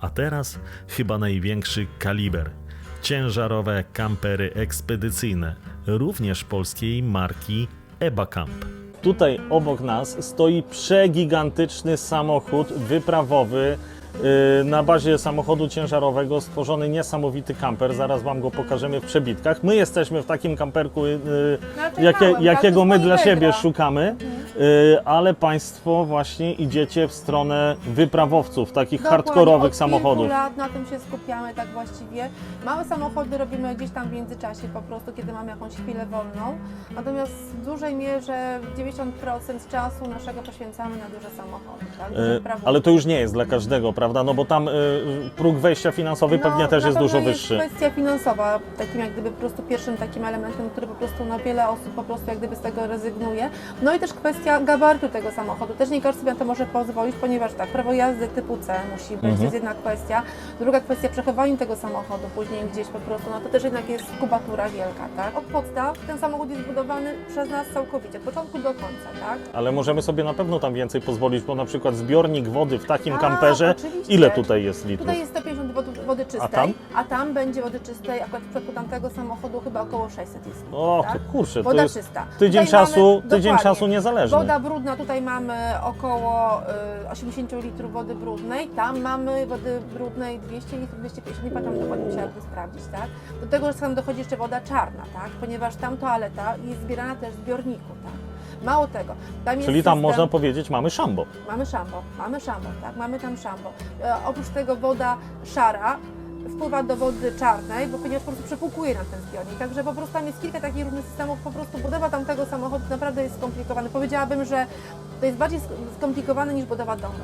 A teraz chyba największy kaliber. Ciężarowe kampery ekspedycyjne, również polskiej marki EbaCamp. Tutaj obok nas stoi przegigantyczny samochód wyprawowy. yy, Na bazie samochodu ciężarowego stworzony niesamowity kamper. Zaraz Wam go pokażemy w przebitkach. My jesteśmy w takim kamperku, Raczej jakie, małym, jakiego my dla siebie szukamy, ale Państwo właśnie idziecie w stronę wyprawowców, takich Dokładnie, hardkorowych od samochodów. kilku lat na tym się skupiamy tak właściwie. Małe samochody robimy gdzieś tam w międzyczasie po prostu, kiedy mamy jakąś chwilę wolną. Natomiast w dużej mierze 90% czasu naszego poświęcamy na duże samochody. Tak? Duże wyprawy. Ale to już nie jest dla każdego, prawda? No bo tam yy, próg wejścia finansowy pewnie też No, jest dużo jest wyższy. kwestia finansowa, takim jak gdyby po prostu pierwszym takim elementem, który po prostu no, wiele osób po prostu jak gdyby z tego rezygnuje. No i też kwestia gabarytu tego samochodu. Też nie każdy sobie na to może pozwolić, ponieważ tak, prawo jazdy typu C musi być, Mhm. to jest jedna kwestia. Druga kwestia przechowanie tego samochodu później gdzieś po prostu, no to też jednak jest kubatura wielka, tak? Od podstaw ten samochód jest zbudowany przez nas całkowicie, od początku do końca, tak? Ale możemy sobie na pewno tam więcej pozwolić, bo na przykład zbiornik wody w takim A, kamperze, oczywiście. ile tutaj jest litrów? Tutaj jest 150 wody, wody czystej, tam? a tam będzie wody czystej, akurat w przypadku tamtego samochodu chyba około 600 jest. O, tak? to kurczę, to jest czysta. tydzień Tutaj czasu, mamy- tydzień czasu niezależny. Woda brudna, tutaj mamy około y, 80 litrów wody brudnej, tam mamy wody brudnej 200 litrów, 250, nie pamiętam dokładnie, musiałabym sprawdzić, tak? Do tego sam dochodzi jeszcze woda czarna, tak? Ponieważ tam toaleta jest zbierana też w zbiorniku, tak? Mało tego, tam jest Czyli tam system, można powiedzieć, mamy szambo. Mamy szambo, mamy szambo, tak? Mamy tam szambo. E, oprócz tego woda szara wpływa do wody czarnej, bo ponieważ po prostu przepłukuje nam ten zbiornik. Także po prostu tam jest kilka takich różnych systemów, po prostu budowa tamtego samochodu naprawdę jest skomplikowana. Powiedziałabym, że to jest bardziej sk- skomplikowane niż budowa domu.